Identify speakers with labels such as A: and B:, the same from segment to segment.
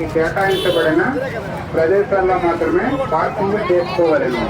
A: వారికి కేటాయించబడిన ప్రదేశాల్లో మాత్రమే పార్కింగ్ చేసుకోవలను.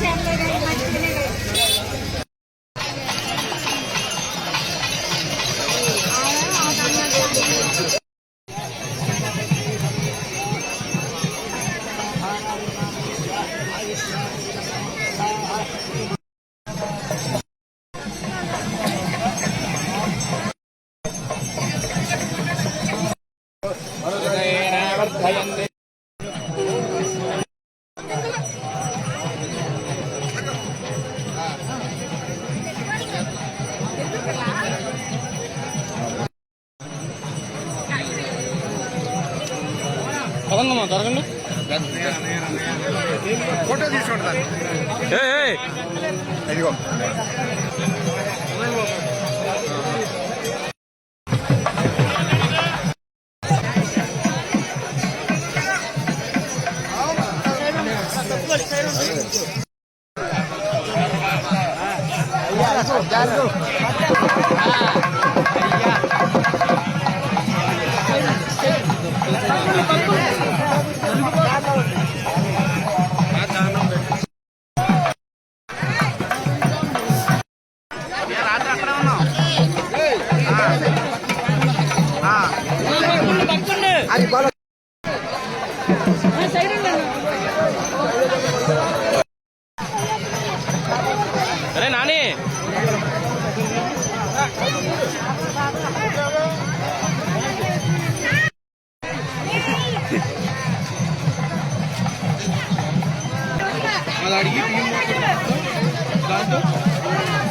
B: camera, very much.
C: పదంగమ్మా దొరకండి
D: ఫోటో తీసుకుంటాను ఇదిగో.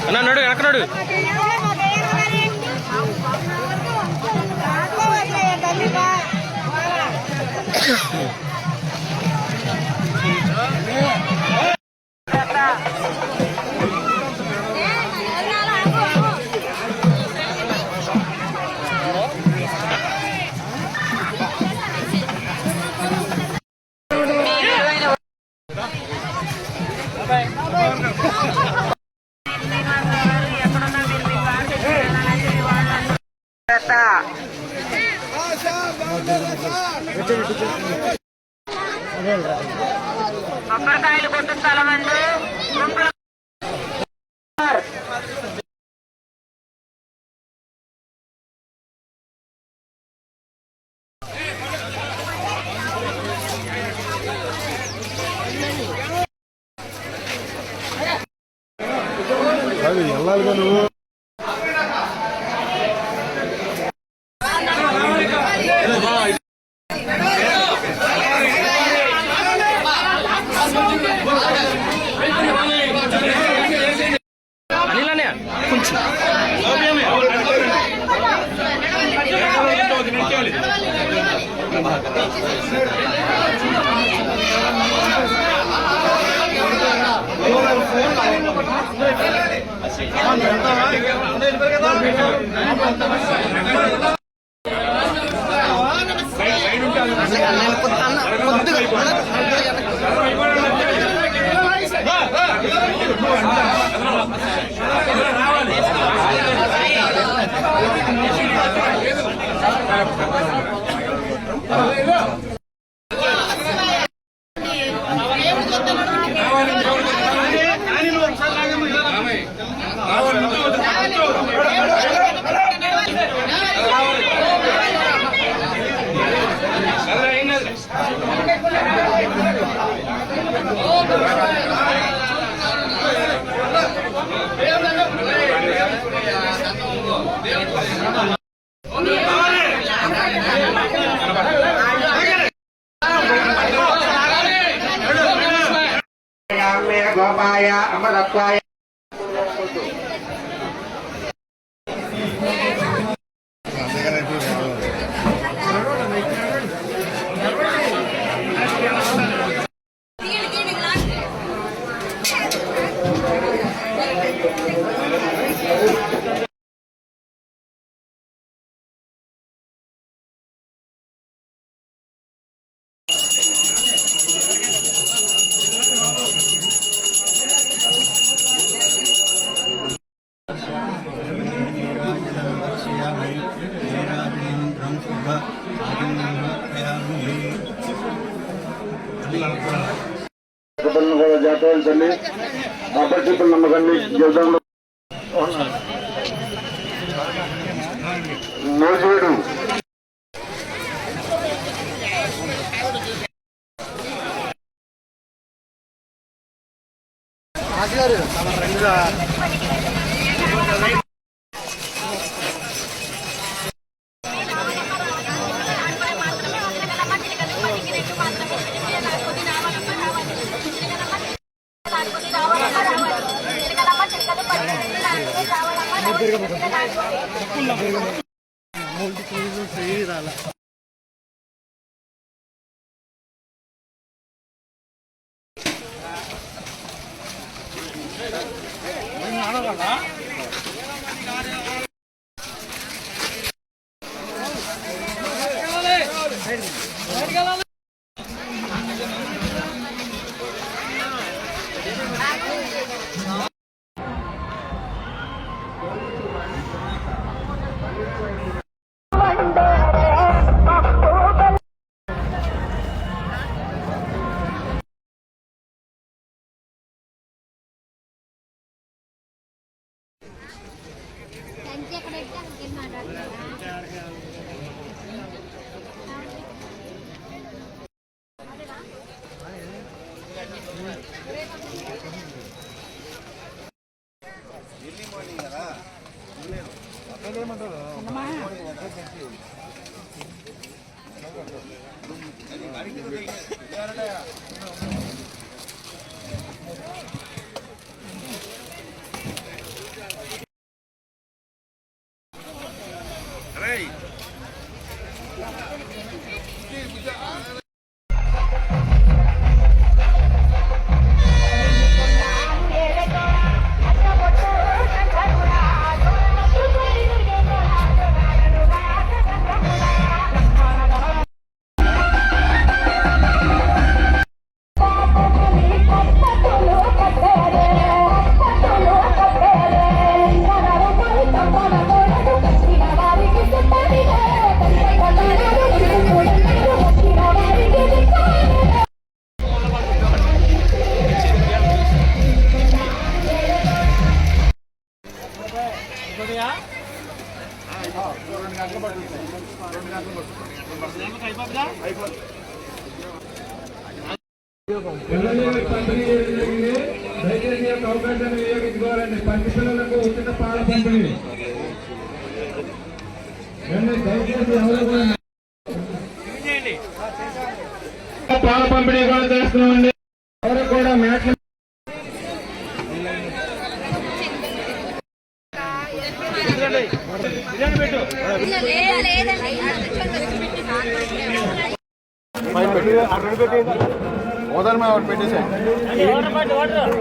C: అన్నా నడు వెనక నడు
E: కొబ్బరికాయలు కొట్టు స్థలం అండి.
C: época. Mas...
F: సోపాయ అమరత్వాయ
G: కూడా జాతవలసండి అపరిచితులు నమ్మకండి జీవితంలో నోచేయడం
B: తిరగబోతుంది
F: పిల్లలకు ఉచిత పాల పంపిణీ. దయచేసి ఎవరు కూడా పాల పంపిణీ కూడా చేస్తున్నామండి. ఎవరు కూడా మ్యాట్లు
H: పెట్టు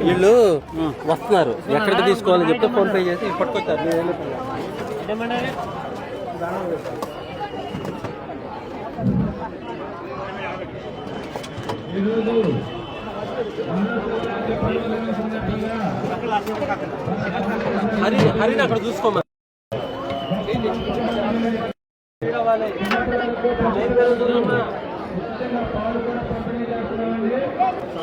I: వీళ్ళు వస్తున్నారు ఎక్కడికి తీసుకోవాలని చెప్తే ఫోన్ పే చేసి పట్టుకొచ్చారు హరి హరిని అక్కడ చూసుకోమని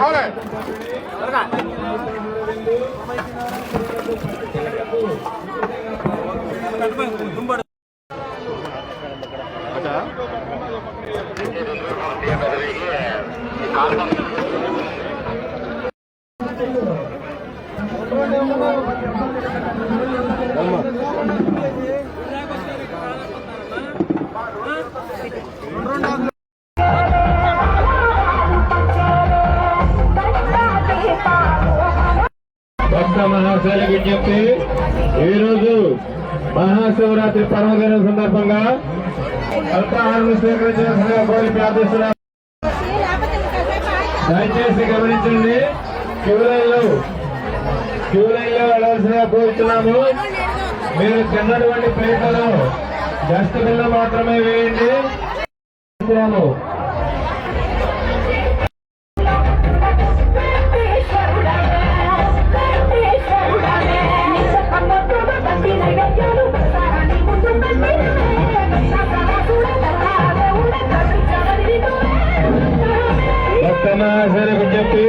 F: అవునే. మహాశివరాత్రి పర్వదినం సందర్భంగా అల్పాహారం స్వీకరించాల్సిందిగా కోరి ప్రార్థిస్తున్నారు దయచేసి గమనించండి క్యూ లైన్లో క్యూ లైన్లో కోరుతున్నాము మీరు తిన్నటువంటి ప్లేట్లలో డస్ట్బిన్లు మాత్రమే వేయండి. కోరుతున్నాము. భక్త మహాశైల విజ్ఞప్తి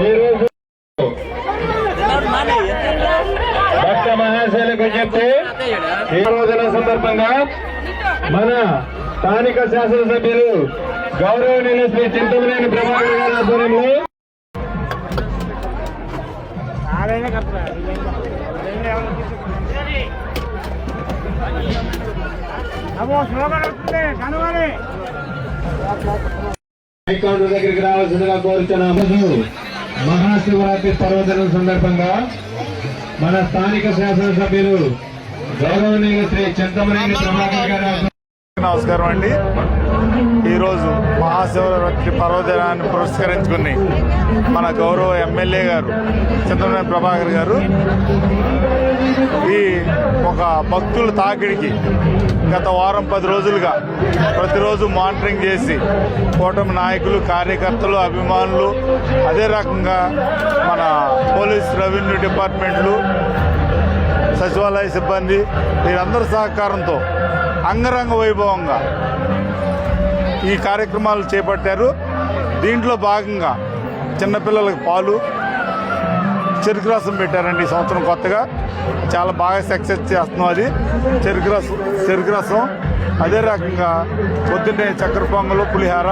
F: ఈ భక్త మహాశైలకు విజ్ఞప్తి ఈ రోజున సందర్భంగా మన స్థానిక శాసనసభ్యులు గౌరవనీయులు శ్రీ చింతమనేని ప్రభాకర్ గారి ఆధ్వర్యంలో హైకోర్టు దగ్గరికి రావాల్సిందిగా కోరుతున్నాము. మహాశివరాత్రి పర్వదినం సందర్భంగా మన స్థానిక శాసనసభ్యులు గౌరవనీయ శ్రీ చింతమనేని ప్రభాకర్
H: నమస్కారం అండి. ఈరోజు మహాశివరాత్రి పర్వదినాన్ని పురస్కరించుకుని మన గౌరవ ఎమ్మెల్యే గారు చంద్రబాబు ప్రభాకర్ గారు ఈ ఒక భక్తుల తాకిడికి గత వారం పది రోజులుగా ప్రతిరోజు మానిటరింగ్ చేసి కూటమి నాయకులు కార్యకర్తలు అభిమానులు అదే రకంగా మన పోలీస్ రెవెన్యూ డిపార్ట్మెంట్లు సచివాలయ సిబ్బంది వీరందరి సహకారంతో అంగరంగ వైభవంగా ఈ కార్యక్రమాలు చేపట్టారు. దీంట్లో భాగంగా చిన్నపిల్లలకు పాలు చెరుకు రసం పెట్టారండి ఈ సంవత్సరం కొత్తగా. చాలా బాగా సక్సెస్ చేస్తున్నాం అది. చెరుకు రసం చెరుకు రసం. అదే రకంగా పొద్దున్నే చక్కెర పొంగలు పులిహార.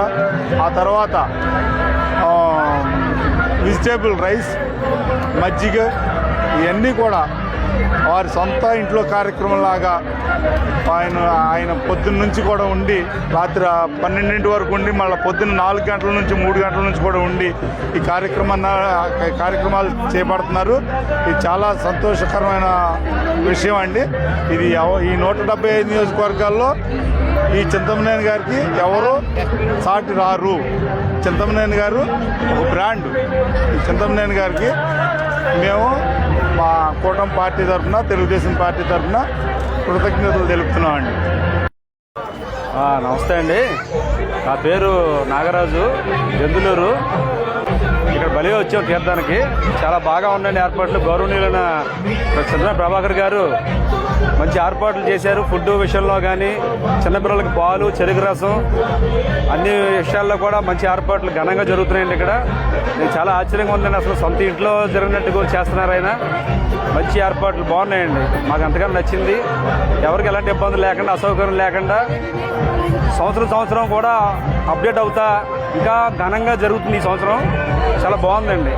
H: ఆ తర్వాత వెజిటేబుల్ రైస్ మజ్జిగ ఇవన్నీ కూడా వారి సొంత ఇంట్లో కార్యక్రమం లాగా ఆయన ఆయన పొద్దున్న నుంచి కూడా ఉండి రాత్రి పన్నెండింటి వరకు ఉండి మళ్ళీ పొద్దున్న నాలుగు గంటల నుంచి మూడు గంటల నుంచి కూడా ఉండి ఈ కార్యక్రమాన్ని కార్యక్రమాలు చేపడుతున్నారు. ఇది చాలా సంతోషకరమైన విషయం అండి. ఇది ఎవ- ఈ నూట డెబ్బై ఐదు నియోజకవర్గాల్లో ఈ చింతమనేని గారికి ఎవరు సాటి రారు. చింతమనేని గారు ఒక బ్రాండ్. ఈ చింతమనేని గారికి మేము మా కూటమి పార్టీ తరఫున తెలుగుదేశం పార్టీ తరఫున కృతజ్ఞతలు తెలుపుతున్నామండి
J: నమస్తే అండి. నా పేరు నాగరాజు జందులూరు ఇక్కడ బలి వచ్చాం తీర్థానికి చాలా బాగా ఉండండి ఏర్పాట్లు. గౌరవనీయులైన చంద్ర ప్రభాకర్ గారు మంచి ఏర్పాట్లు చేశారు. ఫుడ్ విషయంలో కానీ చిన్నపిల్లలకి పాలు చెరుకు రసం అన్ని విషయాల్లో కూడా మంచి ఏర్పాట్లు ఘనంగా జరుగుతున్నాయండి ఇక్కడ. నేను చాలా ఆశ్చర్యంగా ఉందండి అసలు సొంత ఇంట్లో జరిగినట్టుగా చేస్తున్నారు ఆయన. మంచి ఏర్పాట్లు బాగున్నాయండి. మాకు అంతగానో నచ్చింది. ఎవరికి ఎలాంటి ఇబ్బంది లేకుండా అసౌకర్యం లేకుండా సంవత్సరం సంవత్సరం కూడా అప్డేట్ అవుతా ఇంకా ఘనంగా జరుగుతుంది ఈ సంవత్సరం. చాలా బాగుందండి.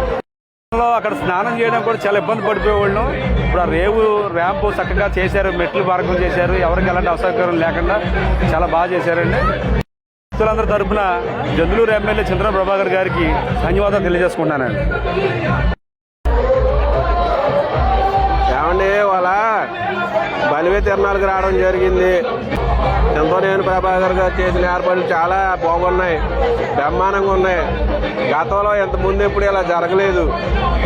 J: అక్కడ స్నానం చేయడం కూడా చాలా ఇబ్బంది పడిపోయేవాళ్ళం. ఇప్పుడు ఆ రేవు ర్యాంపు చక్కగా చేశారు మెట్లు మార్గం చేశారు ఎవరికి ఎలాంటి అసౌకర్యం లేకుండా చాలా బాగా చేశారండి. భక్తులందరి తరఫున జందులూరు ఎమ్మెల్యే చంద్ర ప్రభాకర్ గారికి ధన్యవాదాలు తెలియజేసుకుంటానండి
K: ఏమండి వాళ్ళ బలివే తిరణాలకు రావడం జరిగింది. ఎంతో ప్రభాకర్ గారు చేసిన ఏర్పాట్లు చాలా బాగున్నాయి. బ్రహ్మాండంగా ఉన్నాయి. గతంలో ఇంత ముందు ఎప్పుడు ఇలా జరగలేదు.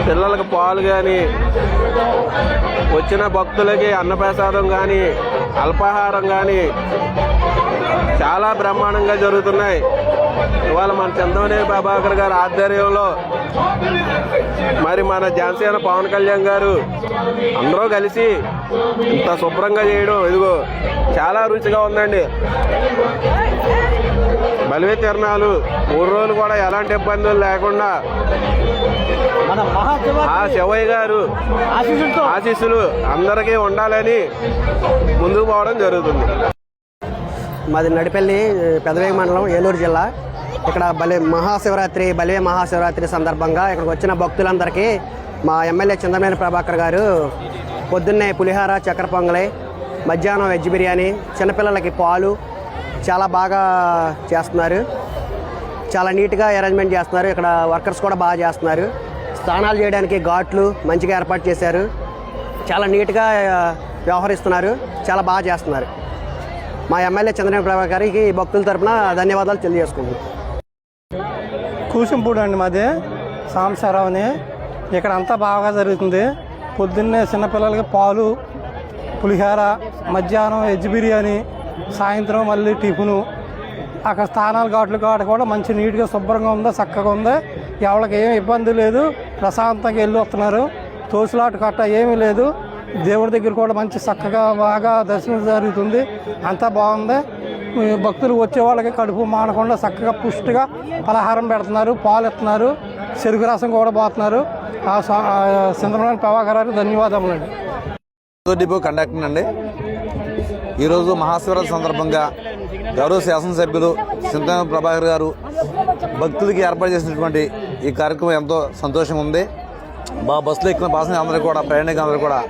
K: పిల్లలకు పాలు కానీ వచ్చిన భక్తులకి అన్నప్రసాదం కానీ అల్పాహారం కానీ చాలా బ్రహ్మాండంగా జరుగుతున్నాయి. ఇవాళ మన చంద్రమనేని ప్రభాకర్ గారి ఆధ్వర్యంలో మరి మన జనసేన పవన్ కళ్యాణ్ గారు అందరూ కలిసి ఇంత శుభ్రంగా చేయడం ఇదిగో చాలా రుచిగా ఉందండి. బలివే తిరణాలు మూడు రోజులు కూడా ఎలాంటి ఇబ్బందులు లేకుండా ఆ శివయ్య గారు ఆశీస్సులు అందరికీ ఉండాలని ముందుకు పోవడం జరుగుతుంది.
L: మాది నడిపల్లి పెదవేగి మండలం ఏలూరు జిల్లా. ఇక్కడ బలి మహాశివరాత్రి బలివే మహాశివరాత్రి సందర్భంగా ఇక్కడికి వచ్చిన భక్తులందరికీ మా ఎమ్మెల్యే చంద్రమేన ప్రభాకర్ గారు పొద్దున్నే పులిహార చక్కెర పొంగలి మధ్యాహ్నం వెజ్ బిర్యానీ చిన్నపిల్లలకి పాలు చాలా బాగా చేస్తున్నారు. చాలా నీట్గా అరేంజ్మెంట్ చేస్తున్నారు. ఇక్కడ వర్కర్స్ కూడా బాగా చేస్తున్నారు. స్నానాలు చేయడానికి ఘాట్లు మంచిగా ఏర్పాటు చేశారు. చాలా నీట్గా వ్యవహరిస్తున్నారు. చాలా బాగా చేస్తున్నారు. మా ఎమ్మెల్యే చంద్రబాబు గారికి భక్తుల తరపున ధన్యవాదాలు తెలియజేసుకుంటున్నాను.
M: కూసింపూడి అండి మాది. సాంబశివరావుని ఇక్కడ అంతా బాగా జరుగుతుంది. పొద్దున్నే చిన్నపిల్లలకి పాలు పులిహోర మధ్యాహ్నం వెజ్ బిర్యానీ సాయంత్రం మళ్ళీ టిఫిను. అక్కడ స్థానాలు ఘాట్లు కాడ కూడా మంచి నీట్గా శుభ్రంగా ఉంది చక్కగా ఉంది. ఎవరికి ఏమి ఇబ్బంది లేదు. ప్రశాంతంగా వెళ్ళి వస్తున్నారు. తోసులాట కట్ట ఏమీ లేదు. దేవుడి దగ్గర కూడా మంచి చక్కగా బాగా దర్శనం జరుగుతుంది. అంతా బాగుంది. భక్తులు వచ్చే వాళ్ళకి కడుపు మానకుండా చక్కగా పుష్టిగా పలహారం పెడుతున్నారు పాలు ఇస్తున్నారు చెరుకు రసం కూడా పోతున్నారు ఆ స్వా- ఆ చంద్రబాబు ప్రభాకర్ ధన్యవాదములు అండి.
J: డిపో కండక్టర్ అండి. ఈరోజు మహాశివరాత్రి సందర్భంగా గౌరవ శాసనసభ్యులు చింతన ప్రభాకర్ గారు భక్తులకి ఏర్పాటు చేసినటువంటి ఈ కార్యక్రమం ఎంతో సంతోషంగా ఉంది. మా బస్సులో ఎక్కిన పాసెంజర్ అందరూ కూడా ప్రయాణికులందరూ కూడా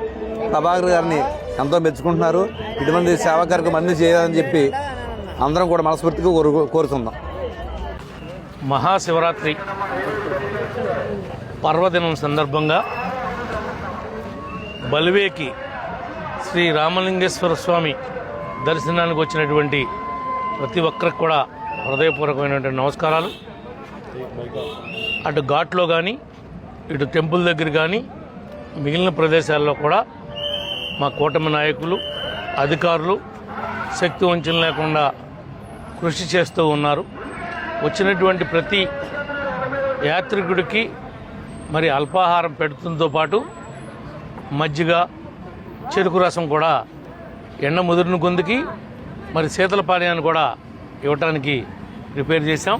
J: ప్రభాకర్ గారిని ఎంతో మెచ్చుకుంటున్నారు. ఇటువంటి సేవా కార్యక్రమం అన్ని చేయాలని చెప్పి అందరం కూడా మనస్ఫూర్తిగా కోరు కోరుతున్నాం
N: మహాశివరాత్రి పర్వదినం సందర్భంగా బలివేకి శ్రీ రామలింగేశ్వర స్వామి దర్శనానికి వచ్చినటువంటి ప్రతి ఒక్కరికి కూడా హృదయపూర్వకమైనటువంటి నమస్కారాలు. అటు ఘాట్లో కానీ ఇటు టెంపుల్ దగ్గర కానీ మిగిలిన ప్రదేశాల్లో కూడా మా కూటమి నాయకులు అధికారులు శక్తి వంచన లేకుండా కృషి చేస్తూ ఉన్నారు. వచ్చినటువంటి ప్రతి యాత్రికుడికి మరి అల్పాహారం పెడుతుందో పాటు మజ్జిగ చెరుకు రసం కూడా ఎండ ముదిరిన గొంతుకి మరి శీతల పానీయాన్ని కూడా ఇవ్వటానికి ప్రిపేర్ చేశాం.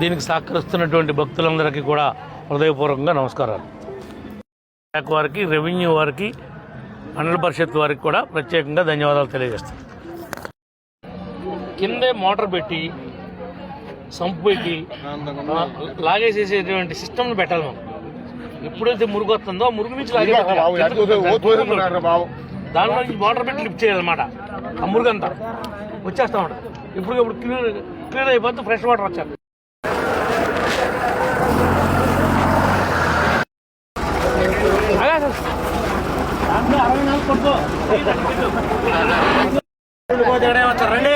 N: దీనికి సహకరిస్తున్నటువంటి భక్తులందరికీ కూడా హృదయపూర్వకంగా నమస్కారాలు. శాఖ వారికి రెవెన్యూ వారికి మండల పరిషత్ వారికి కూడా ప్రత్యేకంగా ధన్యవాదాలు తెలియజేస్తాను కిందే మోటార్ పెట్టి సంపుకి లాగేసేసేటువంటి సిస్టమ్ పెట్టాలి మనం. ఎప్పుడైతే మురుగు వస్తుందో ఆ మురుగు నుంచి లాగే దానిలో నుంచి మోటార్ పెట్టి లిఫ్ట్ చేయాలన్నమాట. ఆ మురుగు అంతా వచ్చేస్తా ఉంటుంది. ఇప్పుడు ఇప్పుడు క్లియర్ క్లియర్ అయిపోతే ఫ్రెష్ వాటర్ వచ్చాక అరవై నాలుగు రండి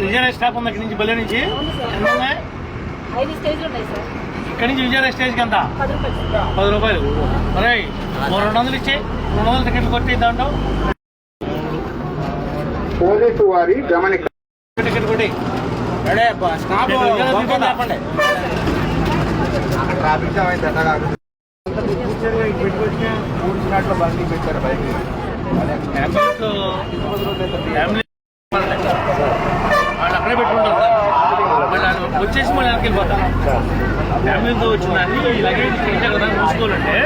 N: విజయనగర స్టాప్ ఉంది ఇక్కడి నుంచి బల్లె నుంచి. ఇక్కడి నుంచి విజయనగర స్టేజ్కి ఎంత?
B: పది రూపాయలు.
N: పది రూపాయలు. అరే రెండు వందలు ఇచ్చి రెండు వందలు టికెట్ కొట్టి దాంట్లో
G: పోలీసు వారి గమనిక
N: టికెట్ కొట్టి. టికెట్ చెప్పండి.
G: ట్రాఫిక్ జామ్ అయితే
N: ఫ్యామిలీతో ఫ్యామిలీ వాళ్ళు అక్కడే పెట్టుకుంటారు వచ్చేసి మళ్ళీ వెనక్కి వెళ్ళిపోతారు ఫ్యామిలీతో వచ్చిన దాన్ని ఈ లగేజ్ కదా చూసుకోవాలంటే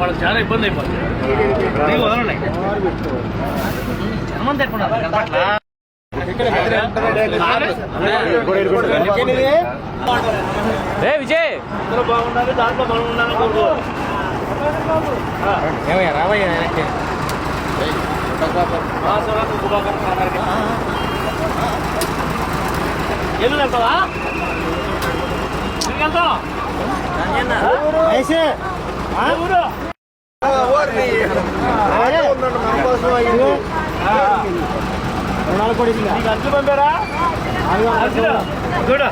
N: వాళ్ళకి చాలా ఇబ్బంది అయిపోతుంది. వదలండి. జన్మంతా ఎట్టుకున్నారు కనపట్లా
I: రే విజయ్
N: అందరూ బాగుండాలి దాంట్లో మనం ఉండాలని కోరుకో మహాశివరాత్రి శుభాకాంక్షలు అందరికీ. ఎల్లు వెళ్తావా తిరిగి వెళ్తావా ఆ? ఊరు నీకు అర్జున్ పంపారా? అర్జున్? గుడ్